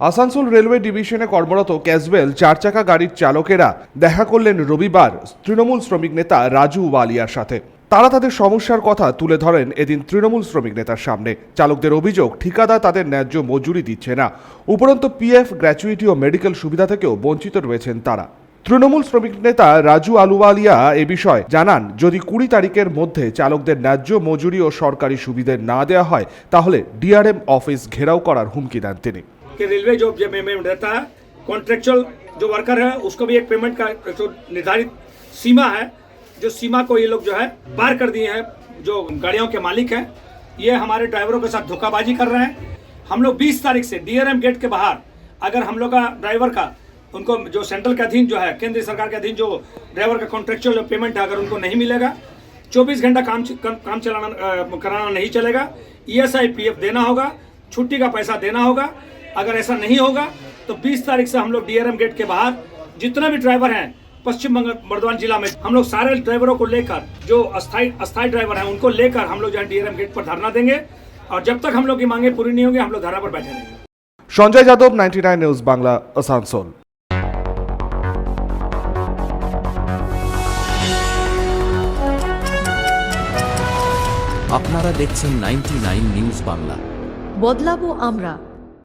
Asansol railway ডিভিশনে কর্মরত ক্যাজওয়েল চার চাকা গাড়ির চালকেরা দেখা করলেন রবিবার তৃণমূল শ্রমিক নেতা রাজু ওয়ালিয়ার সাথে। তারা তাদের সমস্যার কথা তুলে ধরেন এদিন তৃণমূল শ্রমিক নেতার সামনে। চালকদের অভিযোগ, ঠিকাদার তাদের ন্যায্য মজুরি দিচ্ছে না। উপরন্তু পিএফ, গ্র্যাচুইটি ও মেডিকেল সুবিধা থেকেও বঞ্চিত রয়েছেন তারা। তৃণমূল শ্রমিক নেতা রাজু আলুওয়ালিয়া এ বিষয়ে জানান, যদি কুড়ি তারিখের মধ্যে চালকদের ন্যায্য মজুরি ও সরকারি সুবিধে না দেওয়া হয়, তাহলে ডিআরএম অফিস ঘেরাও করার হুমকি দেন তিনি। कि रेलवे जो पेमेंट रहता है कॉन्ट्रेक्चुअल जो वर्कर है, उसको भी एक पेमेंट का जो निर्धारित सीमा है, जो सीमा को ये लोग जो है पार कर दिए हैं, जो गाड़ियों के मालिक हैं, ये हमारे ड्राइवरों के साथ धोखाबाजी कर रहे हैं। हम लोग 20 तारीख से डीआरएम गेट के बाहर, अगर हम लोग का ड्राइवर का, उनको जो सेंट्रल के अधीन जो है केंद्र सरकार के अधीन जो ड्राइवर का कॉन्ट्रेक्चुअल पेमेंट है, अगर उनको नहीं मिलेगा 24 घंटा काम काम- चलाना कराना नहीं चलेगा E ईएसआई पीएफ देना होगा, छुट्टी का पैसा देना होगा अगर ऐसा नहीं होगा तो 20 तारीख से हम लोग डीआरएम गेट के बाहर जितने भी ड्राइवर हैं पश्चिम बंगाल बर्धमान जिला में हम लोग सारे ड्राइवरों को लेकर जो अस्थाई अस्थाई ड्राइवर हैं उनको लेकर हम लोग जो है डीआरएम गेट पर धरना देंगे और जब तक हम लोग की मांगे पूरी नहीं होंगी हम लोग धरना पर बैठे रहेंगे সঞ্জয় যাদব নাইনটি নিউজ বাংলা আসানসোল আপনারা দেখছেন নাইনটি নিউজ বাংলা বদলাবো আমরা